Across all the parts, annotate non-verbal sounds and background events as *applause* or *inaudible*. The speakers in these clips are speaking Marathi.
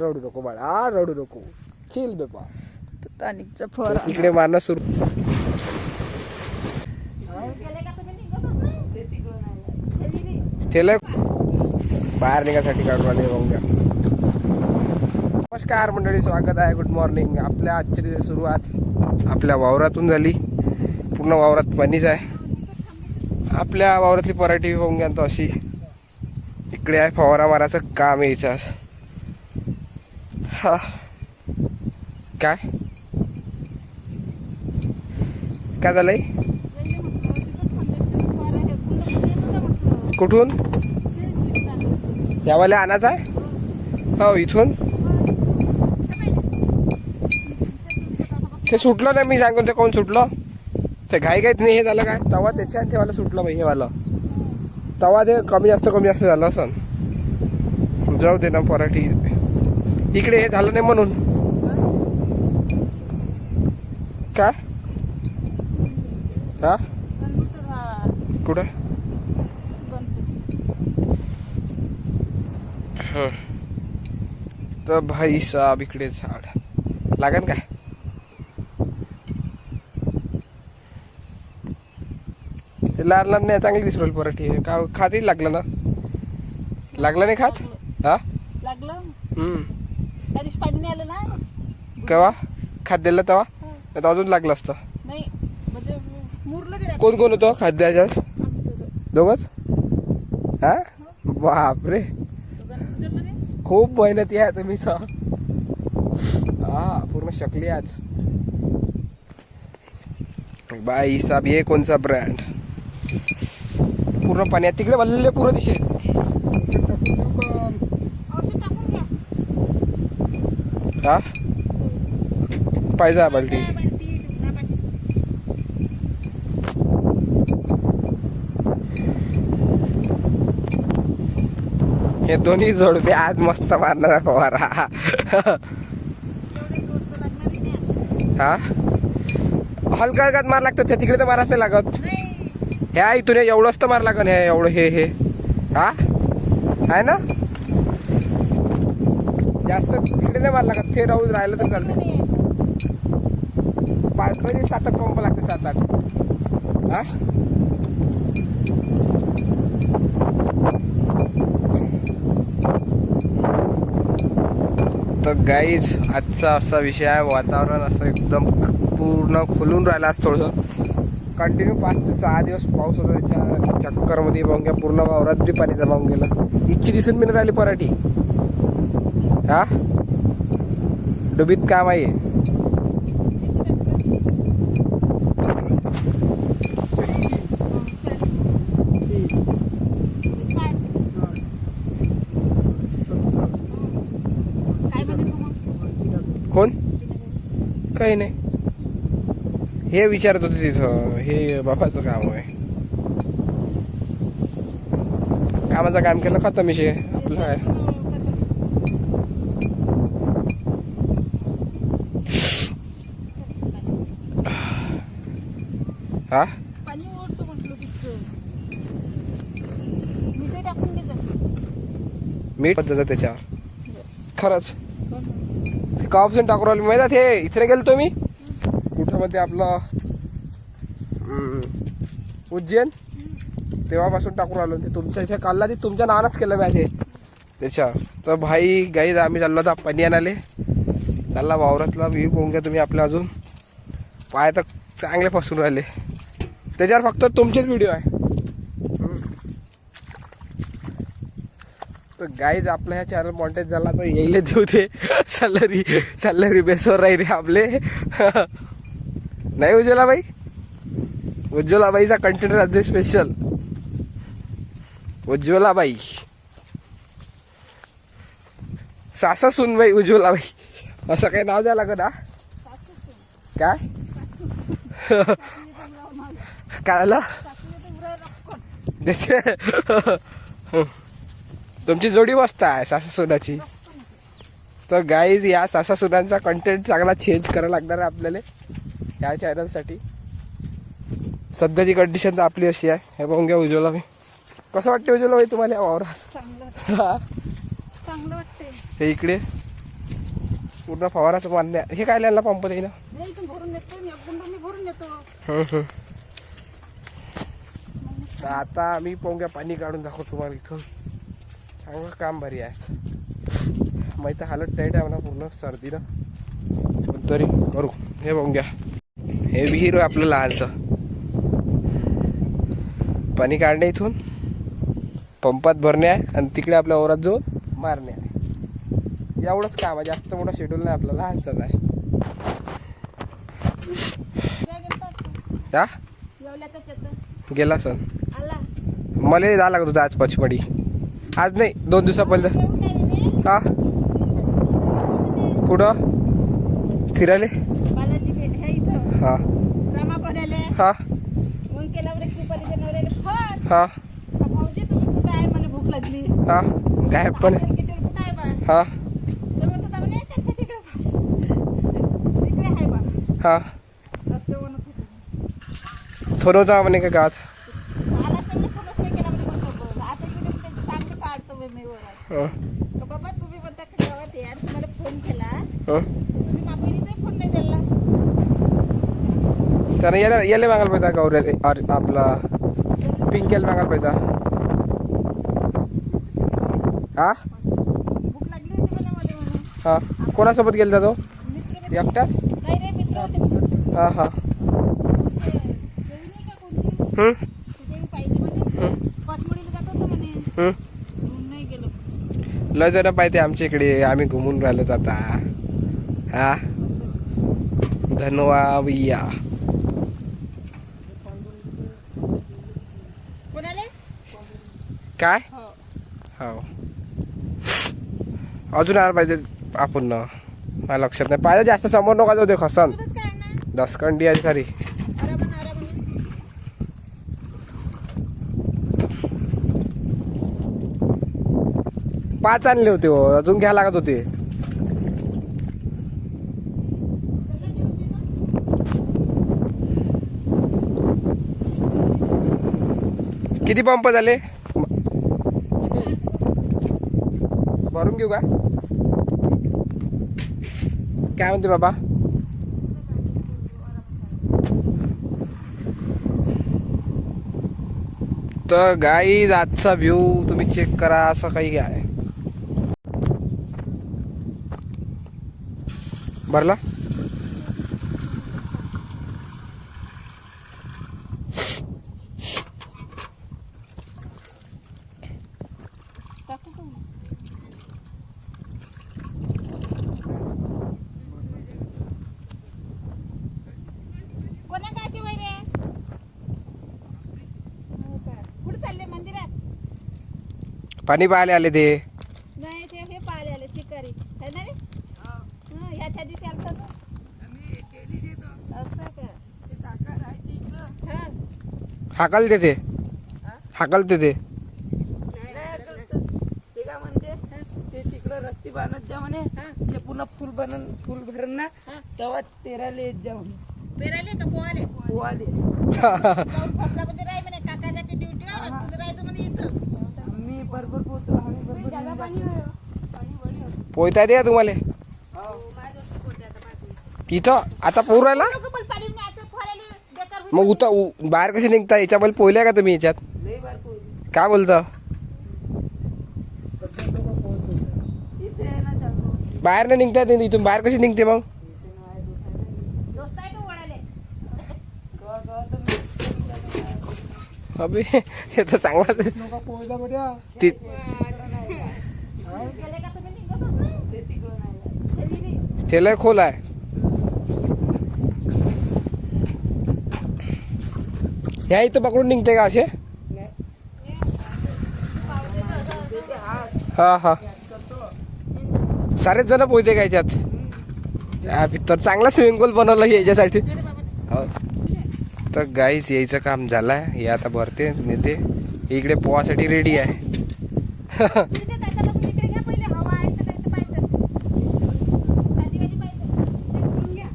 रडू नको बाळा रडू नको. चिल बेपा टॉनिकचा फवारा इकडे मारणं सुरू. बाहेर निघासाठी काढून आले रंग्या नमस्कार मंडळी स्वागत आहे. गुड मॉर्निंग आपल्या आजची सुरुवात आपल्या वावरातून झाली. पूर्ण वावरात पाणीच आहे. आपल्या वावरातली पराठी होऊन घ्या तो अशी. इकडे आहे फवारा मारायचं काम आहे याच्यात. हा काय काय झालंय कुठून यावाले आणायचा आहे हो इथून ते सुटलं नाही मी सांगून ते कोण सुटलं ते घाई घाईत नाही हे झालं काय तवा त्याच्या ते वाला सुटलं बाई हे वालं तवा ते कमी जास्त कमी जास्त झालं असं जाऊ दे ना पराठी इकडे हे झालं नाही म्हणून. काय? हा? कुठं. तर भाई साहेब इकडे झाड. लागन काय? हे लहान लहान नाही चांगली दिसू राहिली पराठी. का खातही लागलं ना? लागलं नाही खात? हा? लागलं हम्म त्या दिवशी पाणी नाही आलं ना केव्हा? खात दिलं तेव्हा नाही तर अजून लागलं असतं. नाही म्हणजे मुरलं ते कोण कोण होतं खाद्याच्या आमच्यासोबत. दोघच? हा? बापरे. खूप मेहनती आहे तुम्ही तर हा पूर्ण शकली आज. बाई साहेब ये कोणचा ब्रँड पूर्ण पाण्यात तिकडे वल्ले पूर्ण दिशे. हा? पाहिजे बालटी हे दोन्ही जोडपे आज मस्त मारणार फवारा हा? हलका हलकात मार लागतो त्या तिकडे तर माराच नाही लागत. ह्या इथून एवढंच तर मार लागन हे एवढं हे हे. हा? आहे ना? जास्त तिकडे नाही मार लागत ते राहू राहिलं तर चालतं नाही सात आठ पंप लागते सात आठ. हा? तर गाईज आजचा असा विषय आहे वातावरण असं एकदम पूर्ण खुलून राहिलं आज थोडंसं. कंटिन्यू पाच ते सहा दिवस पाऊस होता त्याच्या चक्करमध्ये पाहून घ्या पूर्ण वावरात बी पाणी जमावून गेलं. इच्छी दिसून मी राहिली पराठी. हा? डुबीत काम आहे काय म्हणते तू मग? कोण काही नाही. हे विचारत होते तिथं हे बाबाचं काम आहे. कामाचं काम केलं खतम विषय आपलं काय हा? मीठ टाकून देतात मीठ पद्धत त्याच्यावर. खरंच. का ऑप्शन टाकू राहिले? माहिती हे इथे गेलो तो मी. कुठं मध्ये आपलं उज्जैन? तेव्हापासून टाकून आलो ते तुमच्या इथे कालला ते तुमच्या नावानच केलं मी ते त्याच्या तर भाई गाईज आम्ही चाललो होता पाणी आणाले चालला वावरातला व्ह्यू पाहून घ्या तुम्ही आपल्या अजून. पाय तर चांगले फसून राहिले. त्याच्यावर फक्त तुमचेच व्हिडिओ आहे हम्म. तर गाईज आपल्या ह्या चॅनल मॉन्टेज झाला तर येईल देऊ ते सॅलरी सॅलरी बेसवर राहील रे आपले. नाही उज्ज्वला बाई उज्ज्वला बाईचा कंटेंट राहते स्पेशल उज्ज्वला बाई सासा सुन बाई उज्ज्वला बाई असं काही नाव द्यावं लागत हा? काय? काय आलं? *laughs* तुमची जोडी मस्त आहे सासा सुनाची तर गाईज या सासा सुनांचा कंटेंट चांगला चेंज करायला लागणार आहे आपल्याला या चॅनलसाठी सध्याची कंडिशन तर आपली अशी आहे. हे बघून घ्या उज्ज्वला मी कसं वाटते उज्ज्वला भाई तुम्हाला या वावरात? चांगलं हा? हे इकडे. पूर्ण फवाराचं मान्य हे काय लिहायला पंप देईन. तर आता आम्ही पोंग्या पाणी काढून दाखवतो तुम्हाला इथून. चांगलं काम भारी आहे. माहिती हालत टाईट आहे म्हणा पूर्ण सर्दीनं. पण तरी करू. हे पोंग्या हे विहीर आहे आपलं लहानचं पाणी काढणे इथून. पंपात भरणे आहे आणि तिकडे आपल्या ओरात जो मारणे आहे. एवढंच काम आहे. जास्त मोठा शेड्यूल नाही आपला. लहानचाच आहे. गेला सण. मला जा लागत होतं आज पचपडी. आज नाही दोन काय म्हणे? हा कुठं? फिरायले? हे. हा. हा. हा. का हा. गायब पण. हा. तर म्हणत होता म्हणे "त्या- त्या तिकडं तिकडे आहे बा. हा. थोडं होता म्हणे का गावात आलाच नाही म्हणे, फोनच नाही केला म्हणे कोणता बरं. आता गेले म्हणे, त्याची चांगली बाबा तुम्ही म्हणता गावात यार तुम्हाला फोन केला. तुम्ही फोन नाही दिला. त्यानं याला याला मागायला पाहिजे गौऱ्याले. अरे आपला पिंकेला मागायला पाहिजे. हा? हा. कोणासोबत गेलता तो? एकटाच. हा हा. ते देवी लय जण पाहिजे आमच्या इकडे आम्ही घुमून राहिलो आता. हा? धन्यवा भैया काय? हो. हो. अजून आला पाहिजे आपण. न मला लक्षात नाही. पाहिजे जास्त समोर नका जाऊ दे खसन दसकंडी आहे खरी अरे म्हणा अरे म्हणा पाच आणले होते हो. अजून घ्या लागत होते. किती पंप झाले? भरून घेऊ का? काय म्हणते बाबा? तर गाई आजचा व्ह्यू तुम्ही चेक करा असं काही आहे भरला टाकू का मग? कोण्या गावची वय रे हो का? कुठं चालले मंदिरात? पाणी पाहायला आले ते नाही ते हे पाहिले आले शिकारी है ना रे हं, ह्या त्या दिवशी आलता ना असं का हा हाकल देते हाकल देते ते. काय म्हणते ते तिकडं रस्ती बांधत जा म्हणे. ते पुन्हा फुल बनन फुल भरण ना हा. तेव्हा तेराले येत जा म्हणे. का पोहाले राही म्हणे काका जाते राहायचं म्हणे इथं. मी बरोबर पोहोचलो आम्ही बरोबर जागा येऊन पाणी पोहता दे तुम्हाला. हो. इथं आता पोर राहिला लोकं पण पाणी नाही आता पोहायला बेकार होईल. मग उता उ- बाहेर कशी निघता? याच्या पहिले पोहल्या का तुम्ही याच्यात? लई. काय बोलता? इथे आहे ना चाललो बाहेर नाही निघता येत इथून बाहेर कशी निघते मग? इथे ना आहे दुसऱ्या. दोस्त आहे का वळाले केव्हा केव्हा तर मी अबे हे तर चांगलाच आहे. ती गेले का तुम्ही निघतच नाही? ते तिकडं नाही हे विहिरी. ते लय खोल आहे. ह्या इथं पकडून निघते का असे? हा हा. सारेच जण पोहते का याच्यात? तर चांगला स्विमिंग पूल बनवला याच्यासाठी. हो. तर गाईच यायचं काम झालंय. हे आता भरते नेते. इकडे पोहासाठी रेडी आहे *laughs* विहिरीच्या तासापासून इकडे घ्या पहिले हवा आहे तर नाही तर पाहिजे साधी भाजी पाहिजे ते करून घ्या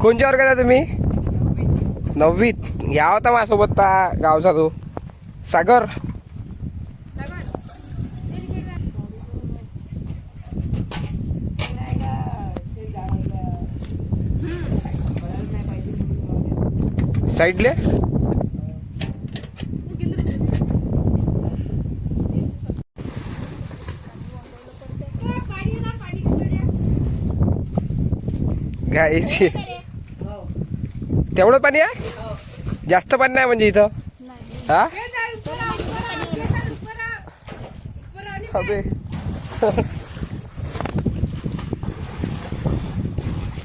कोणच्या वर्गात तुम्ही? नववीत. या होता माझ्यासोबत ता गावचा तो. सागर. साईडले? गायची तेवढं पाणी आहे? जास्त पाणी नाही म्हणजे इथं? हा? अबे.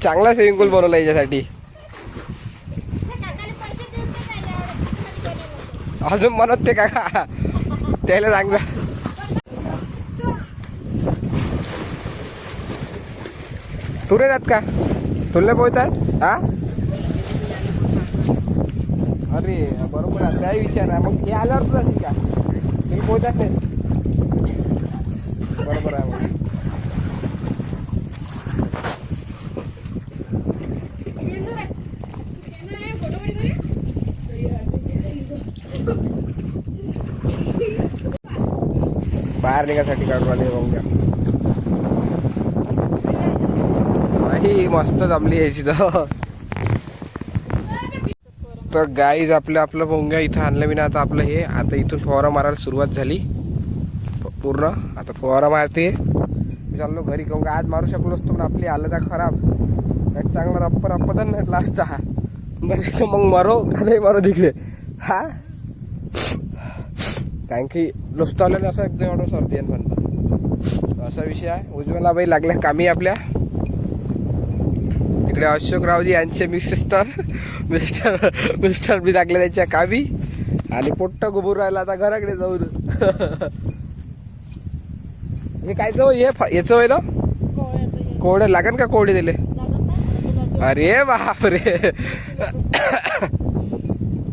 चांगला स्विमिंग पूल बनवला याच्यासाठी. अजून म्हणत ते काका. त्याला सांगा तुरे जात का? तुला पोहतात हा? अरे बरोबर आहे. काय विचार आहे. मग हे आल्यावर तुला ठीक का तुम्ही पोहतात नाही. बरोबर आहे मग. बाहेर निघासाठी काढून आले बघूया नाही मस्त जमली यायची तर तर गाईज आपलं आपलं भोंग्या इथं आणलं मी ना आता आपलं हे. आता इथून फवारा मारायला सुरुवात झाली. पूर्ण. आता फवारा मारते. मी चाललो घरी. काहून का आज मारू शकलो असतो पण आपली आलं त्या खराब. एक चांगला रप्प तर न असता. बरं बघायचं मग मारो. का नाही मारो तिकडे? हा? कारण की नुसतं आल्याने असं एकदम एवढं सर्दी आहे असा विषय आहे. उज्ज्वला बाई लागल्या. कामी आपल्या. इकडे अशोकरावजी यांचे मी सिस्टर मिस्टर मिस्टर बी लागले त्याच्या कामी. आणि पोट्ट गुबूर राहिला आता घराकडे जाऊन. हे काय जवळ हे याचं होय ना? कोवडे लागन का कोवडे दिले? अरे बापरे.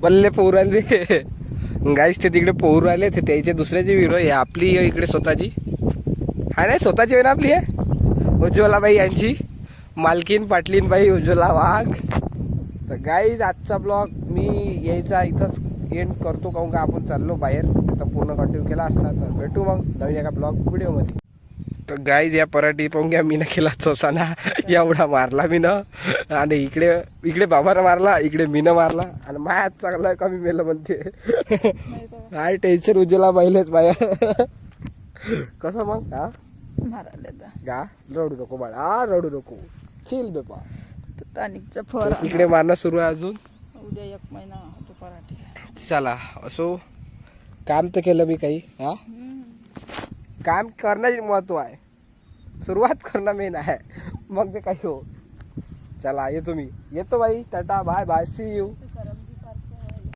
बल्ले पोहू राहिले गाईस ते तिकडे पोहू राहिले ते त्याचे दुसऱ्याचे विरो आहे. आपली इकडे स्वतःची. हा नाही स्वतःची आहे ना आपली आहे उज्ज्वला बाई यांची. मालकीन पाटलीन बाई उज्ज्वला वाघ. तर गाईज आजचा ब्लॉग मी यायचा इथंच एंड करतो काहून का आपण चाललो बाहेर. तर पूर्ण कंटिन्यू केला असता तर भेटू मग नवीन एका ब्लॉग व्हिडिओमध्ये तर गाईज या पराठी पाहून घ्या मी केला चोसाना. एवढा मारला मी आणि इकडे इकडे बाबानं मारला इकडे मीनं मारला. आणि मायात चांगला कमी मेलं म्हणते. काय टेन्शन उज्ज्वला पाहिलेच बाया. कसं मग हा? गा रडू नको बाळा रडू नको. चिल बेपा टॉनिकचा फवारा इकडे मारणं सुरू आहे अजून. उद्या एक महिना होतो पराठे. चला असो. काम तर केलं मी काही हा? काम करण्याचे महत्त्व आहे. सुरुवात करणं मेन आहे. मग ते काही हो. चला येतो मी. येतो बाई. Tata bye bye. See you